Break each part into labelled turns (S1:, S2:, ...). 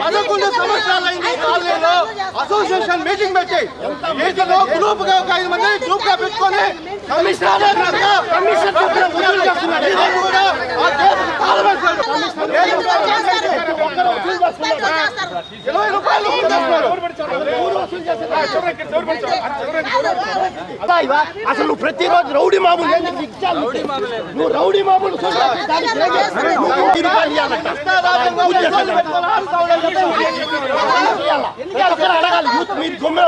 S1: పదకొండు సంవత్సరాలైంది కాలనీలో అసోసియేషన్ మీటింగ్ పెట్టి మీటింగ్ గ్రూప్గా ఒక ఐదు మంది గ్రూప్గా పెట్టుకొని కమిషనర్ కమిషన్ కూడా ఆ కేసును తాళమేశాడు. ఇరవై రూపాయలు. అసలు నువ్వు ప్రతిరోజు రౌడీ మామూలు. నువ్వు రౌడీ మామూలు అడగాలి యూత్ మీరు గమ్మే.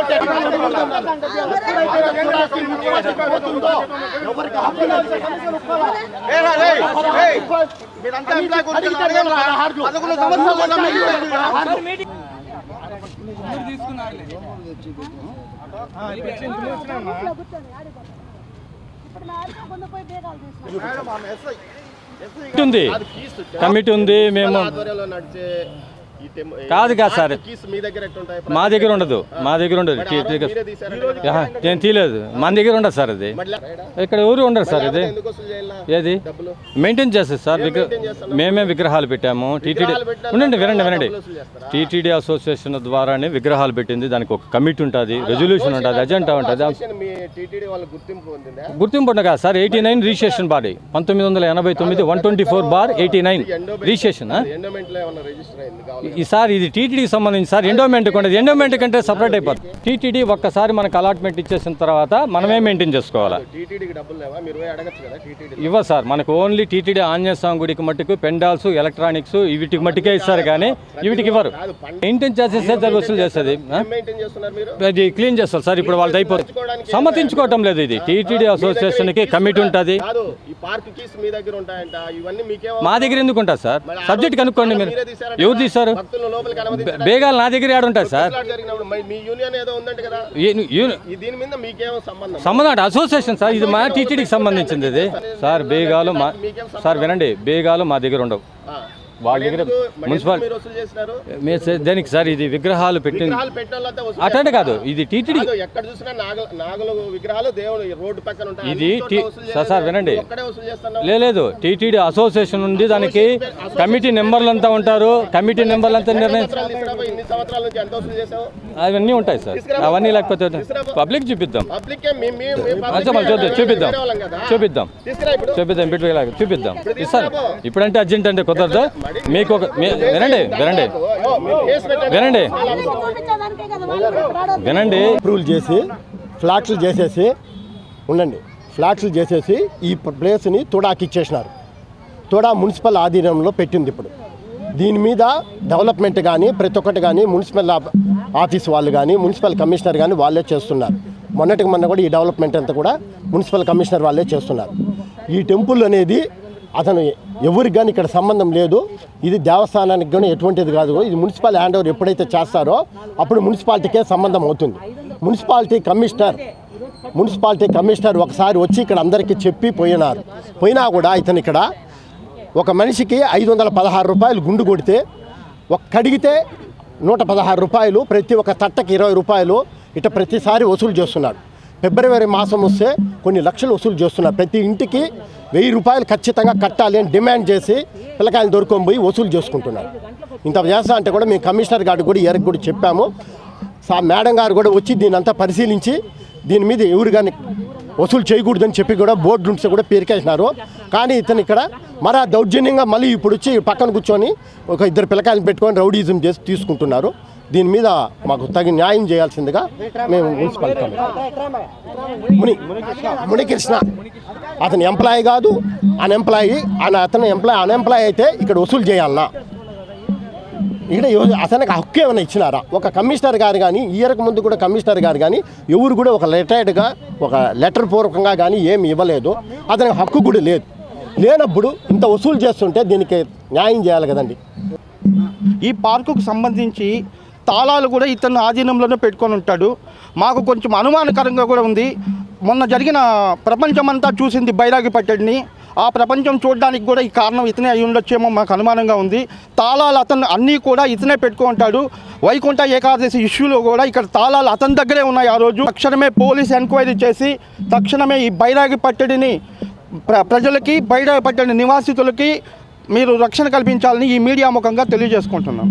S1: పోతుందో ఎవరికి హక్కు. మీరంతా. పదకొండు సంవత్సరాలు
S2: ఉంది. కమిటీ ఉంది మేము కాదు కాదు సార్.
S1: మీ దగ్గర
S2: మా ఉండదు. మా దగ్గర ఉండదు. నేను తీయలేదు. మన దగ్గర ఉండదు సార్
S1: మళ్ళీ?
S2: ఇక్కడ ఎవరు ఉండరు సార్ ఇది. ఏది? మెయింటైన్ చేస్తారు సార్. మేమే విగ్రహాలు పెట్టాము. టీటీడీ ఉండండి వినండి వినండి? టీటీడీ అసోసియేషన్ ద్వారానే విగ్రహాలు పెట్టింది. దానికి ఒక కమిటీ ఉంటుంది రెజల్యూషన్ ఉంటుంది అజెండా ఉంటుంది.
S1: మీ గుర్తింపు
S2: ఉండగా sir. Eighty nine registration body. పంతొమ్మిది వందల ఎనభై తొమ్మిది one twenty four bar eighty nine. Registration ఈ సార్ ఇది టీటీడీకి సంబంధించి సార్ ఎండోమెంట్ ఉండదు. ఎండోమెంట్ కంటే సపరేట్ అయిపోతుంది టీటీడీ ఒక్కసారి మనకు అలాట్మెంట్ ఇచ్చేసిన తర్వాత మనమే మెయింటైన్ చేసుకోవాలా? ఇవ్వ సార్ మనకు ఓన్లీ టీటీడీ ఆంజనేయ స్వామి గుడికి మట్టుకు పెండాల్స్ ఎలక్ట్రానిక్స్ వీటికి మట్టుకే ఇస్తారు కానీ వీటికి ఇవ్వరు. మెయింటైన్ చేసేస్తే వసూలు చేస్తుంది అది క్లీన్ చేస్తారు సార్ ఇప్పుడు వాళ్ళది అయిపోతుంది సమ్మతించుకోవటం లేదు ఇది. టీటీడీ అసోసియేషన్కి కమిటీ ఉంటుంది.
S1: మీ దగ్గర
S2: ఎందుకు ఉంటుంది సార్? సబ్జెక్ట్ కనుక్కోండి మీరు. ఎవరు తీశారు? బేగాలు నా దగ్గర ఆడ ఉంటాయి సార్.
S1: సంబంధం
S2: అంటే అసోసియేషన్ సార్. ఇది మా టీటీడీకి సంబంధించింది ఇది. సార్ బేగాలు మా సార్ వినండి బేగాలు మా దగ్గర ఉండవు. వాళ్ళ దగ్గర మున్సిపల్
S1: మీరు
S2: దేనికి సార్ ఇది విగ్రహాలు పెట్టింది అటంటే కాదు ఇది టీటీడీ.
S1: ఎక్కడ చూసినా నాగుల విగ్రహాలు దేవుడు రోడ్డు పక్కన
S2: ఇది సార్, వినండి. లేదు టీటీడీ అసోసియేషన్ ఉంది దానికి కమిటీ నెంబర్లు అంతా ఉంటారు. కమిటీ నెంబర్లు అంతా నిర్ణయం అవన్నీ ఉంటాయి సార్. అవన్నీ లేకపోతే పబ్లిక్ చూపిద్దాం. చూద్దాం చూపిద్దాం. చూపిద్దాం. చూపిద్దాం చూపిద్దాం. ఇస్తాను ఇప్పుడంటే అర్జెంట్ అంటే కుదరదు? మీకు ఒక మీ- వినండి వినండి. వినండి. వినండి.
S3: అప్రూవల్ చేసి ఫ్లాట్లు చేసేసి ఉండండి. ఫ్లాట్లు చేసేసి ఈ ప్లేస్ని తుడాకి ఇచ్చేసినారు. తుడా మున్సిపల్ ఆధీనంలో పెట్టింది ఇప్పుడు. దీని మీద డెవలప్మెంట్ కానీ ప్రతి ఒక్కటి కానీ మున్సిపల్ ఆఫీస్ వాళ్ళు కానీ మున్సిపల్ కమిషనర్ కానీ వాళ్ళే చేస్తున్నారు. మొన్నటికి మొన్న కూడా ఈ డెవలప్మెంట్ అంతా కూడా మున్సిపల్ కమిషనర్ వాళ్ళే చేస్తున్నారు. ఈ టెంపుల్ అనేది అతను ఎవరికి కానీ ఇక్కడ సంబంధం లేదు. ఇది దేవస్థానానికి కానీ ఎటువంటిది కాదు. ఇది మున్సిపల్ హ్యాండ్ ఓవర్ ఎప్పుడైతే చేస్తారో అప్పుడు మున్సిపాలిటీకే సంబంధం అవుతుంది. మున్సిపాలిటీ కమిషనర్ మున్సిపాలిటీ కమిషనర్ ఒకసారి వచ్చి ఇక్కడ అందరికీ చెప్పి పోయినారు. పోయినా కూడా ఇతను ఇక్కడ ఒక మనిషికి ఐదు వందల పదహారు రూపాయలు గుండు కొడితే ఒక కడిగితే నూట పదహారు రూపాయలు ప్రతి ఒక్క తట్టకి ఇరవై రూపాయలు ఇట ప్రతిసారి వసూలు చేస్తున్నాడు. ఫిబ్రవరి మాసం వస్తే కొన్ని లక్షలు వసూలు చేస్తున్నారు. ప్రతి ఇంటికి వెయ్యి రూపాయలు ఖచ్చితంగా కట్టాలి అని డిమాండ్ చేసి పిల్లకాయలు దొరుకొని పోయి వసూలు చేసుకుంటున్నారు. ఇంత చేస్తా అంటే కూడా మేము కమిషనర్ గారు కూడా ఎరకు కూడా చెప్పాము. సా మేడం గారు కూడా వచ్చి దీని అంతా పరిశీలించి దీని మీద ఎవరు కానీ వసూలు చేయకూడదని చెప్పి కూడా బోర్డు నుంచి కూడా పేరుకేసినారు కానీ ఇతను ఇక్కడ మరా దౌర్జన్యంగా మళ్ళీ ఇప్పుడు వచ్చి పక్కన కూర్చొని ఒక ఇద్దరు పిల్లకాయలు పెట్టుకొని రౌడీజం చేసి తీసుకుంటున్నారు. దీని మీద మాకు తగిన న్యాయం చేయాల్సిందిగా మేము మున్సిపల్ ముని మునికృష్ణ. అతని ఎంప్లాయీ కాదు అన్ఎంప్లాయీ అని అతను ఎంప్లాయీ అన్ఎంప్లాయీ అయితే ఇక్కడ వసూలు చేయాలన్నా. ఇక్కడ అతనికి హక్కు ఏమైనా ఇచ్చినారా? ఒక కమిషనర్ గారు కానీ ఇయర్కు ముందు కూడా కమిషనర్ గారు కానీ ఎవరు కూడా ఒక లెటర్గా ఒక లెటర్ పూర్వకంగా కానీ ఏమి ఇవ్వలేదు. అతనికి హక్కు కూడా లేదు. లేనప్పుడు ఇంత వసూలు చేస్తుంటే దీనికి న్యాయం చేయాలి కదండి.
S4: ఈ పార్కుకు సంబంధించి తాళాలు కూడా ఇతను ఆధీనంలోనే పెట్టుకొని ఉంటాడు. మాకు కొంచెం అనుమానకరంగా కూడా ఉంది. మొన్న జరిగిన ప్రపంచమంతా చూసింది బైరాగి పట్టడిని ఆ ప్రపంచం చూడడానికి కూడా ఈ కారణం ఇతనే అయి ఉండొచ్చేమో మాకు అనుమానంగా ఉంది. తాళాలు అతను అన్నీ కూడా ఇతనే పెట్టుకుంటాడు వైకుంఠ ఏకాదశి ఇష్యూలో కూడా ఇక్కడ తాళాలు అతని దగ్గరే ఉన్నాయి ఆ రోజు. తక్షణమే పోలీస్ ఎంక్వైరీ చేసి తక్షణమే ఈ బైరాగి పట్టడిని ప్ర ప్రజలకి బైరాగి పట్టడి నివాసితులకి మీరు రక్షణ కల్పించాలని ఈ మీడియా ముఖంగా తెలియజేసుకుంటున్నాం.